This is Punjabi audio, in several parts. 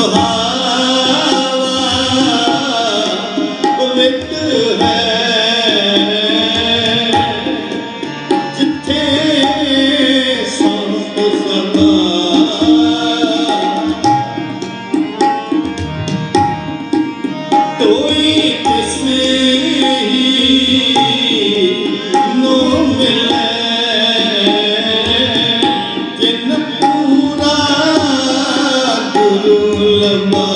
Allah. ਗੁਰੂ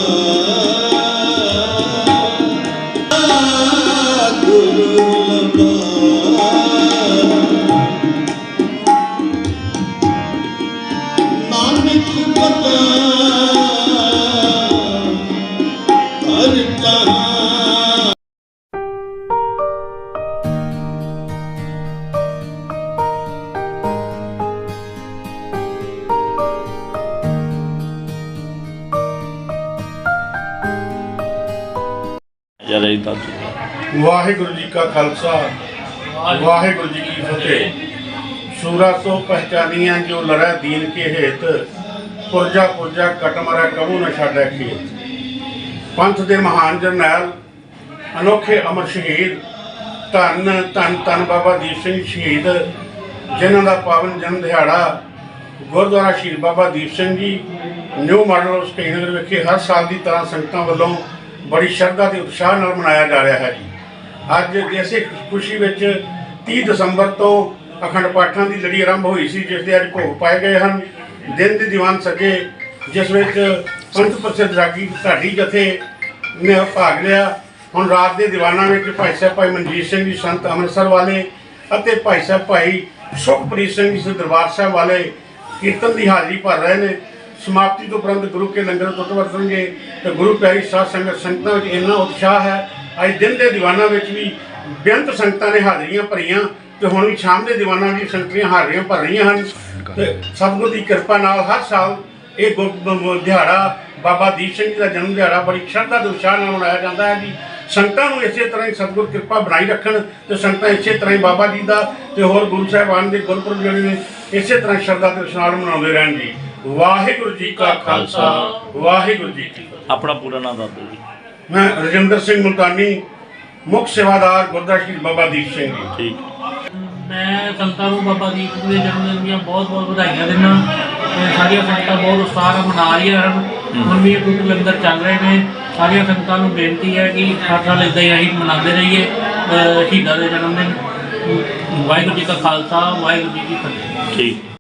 ਜੀ ਦੱਸ ਵਾਹਿਗੁਰੂ ਜੀ ਕਾ ਖਾਲਸਾ, ਵਾਹਿਗੁਰੂ ਜੀ ਕੀ ਫਤਿਹ। ਸੂਰਾ ਸੋ ਪਹਿਚਾਨੀਆਂ ਜੋ ਲੜੈ ਦੀਨ ਕੇ ਹੇਤ ਪੁਰਜਾ ਪੁਰਜਾ ਕਟ ਕਬੂ ਨ ਛਾੜੈ ਖੇਤ ਪੰਥ ਦੇ ਮਹਾਨ ਜਰਨੈਲ, ਅਨੋਖੇ ਅਮਰ ਸ਼ਹੀਦ, ਧੰਨ ਧੰਨ ਧੰਨ ਬਾਬਾ ਦੀਪ ਸਿੰਘ ਸ਼ਹੀਦ, ਜਿਨ੍ਹਾਂ ਦਾ ਪਾਵਨ ਜਨਮ ਦਿਹਾੜਾ ਗੁਰਦੁਆਰਾ ਸ਼ਹੀਦ Baba Deep Singh ji, new model of ਕੇਨਗਰ ਵਿਖੇ ਹਰ ਸਾਲ ਦੀ ਤਰ੍ਹਾਂ ਸੰਗਤਾਂ ਵੱਲੋਂ ਬੜੀ ਸ਼ਰਧਾ ਤੇ ਉਤਸ਼ਾਹ ਨਾਲ ਮਨਾਇਆ ਜਾ ਰਿਹਾ ਹੈ ਜੀ। ਅੱਜ ਇਸੇ ਖੁਸ਼ੀ ਵਿੱਚ 30 ਦਸੰਬਰ ਤੋਂ ਅਖੰਡ ਪਾਠਾਂ ਦੀ ਲੜੀ ਆਰੰਭ ਹੋਈ ਸੀ, ਜਿਸ ਦੇ ਅੱਜ ਭੋਗ ਪਾਏ ਗਏ ਹਨ। ਦਿਨ ਦੇ ਦੀਵਾਨ ਸੱਜੇ, ਜਿਸ ਵਿੱਚ ਪੰਥ ਪ੍ਰਸਿੱਧ ਰਾਗੀ ਢਾਡੀ ਜਥੇ ਨੇ ਭਾਗ ਲਿਆ। ਹੁਣ ਰਾਤ ਦੇ ਦੀਵਾਨਾਂ ਵਿੱਚ ਭਾਈ ਸਾਹਿਬ ਭਾਈ ਮਨਜੀਤ ਸਿੰਘ ਜੀ, ਸੰਤ ਅੰਮ੍ਰਿਤਸਰ ਵਾਲੇ ਅਤੇ ਭਾਈ ਸਾਹਿਬ ਭਾਈ ਸੁਖਪ੍ਰੀਤ ਸਿੰਘ ਜੀ ਦਰਬਾਰ ਸਾਹਿਬ ਵਾਲੇ ਕੀਰਤਨ ਦੀ ਹਾਜ਼ਰੀ ਭਰ ਰਹੇ ਨੇ। ਸਮਾਪਤੀ ਤੋਂ ਉਪਰੰਤ ਗੁਰੂ ਕੇ ਲੰਗਰ ਟੁੱਟ ਵਰਤਣਗੇ ਤੇ ਗੁਰੂ ਪਿਆਰੀ ਸਾਧ ਸੰਗਤ ਸੰਗਤਾਂ ਵਿੱਚ ਇੰਨਾ ਉਤਸ਼ਾਹ ਹੈ, ਅੱਜ ਦਿਨ ਦੇ ਦੀਵਾਨਾਂ ਵਿੱਚ ਵੀ ਬੇਅੰਤ ਸੰਗਤਾਂ ਨੇ ਹਾਜ਼ਰੀਆਂ ਭਰੀਆਂ ਤੇ ਹੁਣ ਵੀ ਸ਼ਾਮ ਦੇ ਦੀਵਾਨਾਂ ਦੀ ਸੰਗਤਾਂ ਹਾਜ਼ਰੀਆਂ ਭਰ ਰਹੀਆਂ ਹਨ ਤੇ ਸਤਿਗੁਰ ਦੀ ਕਿਰਪਾ ਨਾਲ ਹਰ ਸਾਲ ਇਹ ਗੁਰ- ਦਿਹਾੜਾ ਬਾਬਾ ਦੀਪ ਸਿੰਘ ਜੀ ਦਾ ਜਨਮ ਦਿਹਾੜਾ ਬੜੀ ਸ਼ਰਧਾ ਤੇ ਉਤਸ਼ਾਹ ਨਾਲ ਮਨਾਇਆ ਜਾਂਦਾ ਹੈ ਜੀ। ਸੰਗਤਾਂ ਨੂੰ ਇਸੇ ਤਰ੍ਹਾਂ ਹੀ ਸਤਿਗੁਰ ਕਿਰਪਾ ਬਣਾਈ ਰੱਖਣ ਤੇ ਸੰਗਤਾਂ ਇਸੇ ਤਰ੍ਹਾਂ ਹੀ ਬਾਬਾ ਜੀ ਦਾ ਤੇ ਹੋਰ ਗੁਰੂ ਸਾਹਿਬਾਨ ਦੇ ਗੁਰਪੁਰਬ ਜਿਹੜੇ ਨੇ ਇਸੇ ਤਰ੍ਹਾਂ ਸ਼ਰਧਾ ਤੇ ਉਤਸ਼ਾਹ ਨਾਲ ਮਨਾਉਂਦੇ ਰਹਿਣ ਜੀ। ਵਾਹਿਗੁਰੂ ਜੀ ਕਾ ਖਾਲਸਾ ਵਾਹਿਗੁਰੂ ਜੀ ਕੀ ਫਤਿਹ। ਆਪਣਾ ਪੂਰਾ ਨਾਮ ਦੱਸ ਦਿਓ ਜੀ। ਮੈਂ ਰਜਿੰਦਰ ਸਿੰਘ ਮੁਲਤਾਨੀ ਮੁੱਖ ਸੇਵਾਦਾਰ ਗੁਰਦੁਆਰਾ ਸ਼੍ਰੀ ਬਾਬਾ ਦੀਪ ਸਿੰਘ ਜੀ। ਠੀਕ। ਮੈਂ ਸੰਤਾਂ ਨੂੰ ਬਾਬਾ ਦੀਪ ਜੀ ਦੇ ਜਨਮ ਦਿਨ ਦੀਆਂ ਬਹੁਤ ਬਹੁਤ ਵਧਾਈਆਂ ਦਿੰਦਾ ਤੇ ਸਾਰੀਆਂ ਸੰਗਤਾਂ ਬਹੁਤ ਉਤਸ਼ਾਹ ਨਾਲ ਮਨਾ ਰਹੀਆਂ ਹਨ। ਹੁਣ ਵੀ ਇਹ ਗੁਰੂ ਲੰਗਰ ਚੱਲ ਰਹੇ ਨੇ। ਸਾਰੀਆਂ ਸੰਗਤਾਂ ਨੂੰ ਬੇਨਤੀ ਹੈ ਕਿ ਹਰ ਸਾਲ ਇਦਾਂ ਹੀ ਅਸੀਂ ਮਨਾਉਂਦੇ ਰਹੀਏ ਸ਼ਹੀਦਾਂ ਦੇ ਜਨਮ ਦਿਨ। ਵਾਹਿਗੁਰੂ ਜੀ ਕਾ ਖਾਲਸਾ ਵਾਹਿਗੁਰੂ ਜੀ ਕੀ ਫਤਿਹ। ਠੀਕ।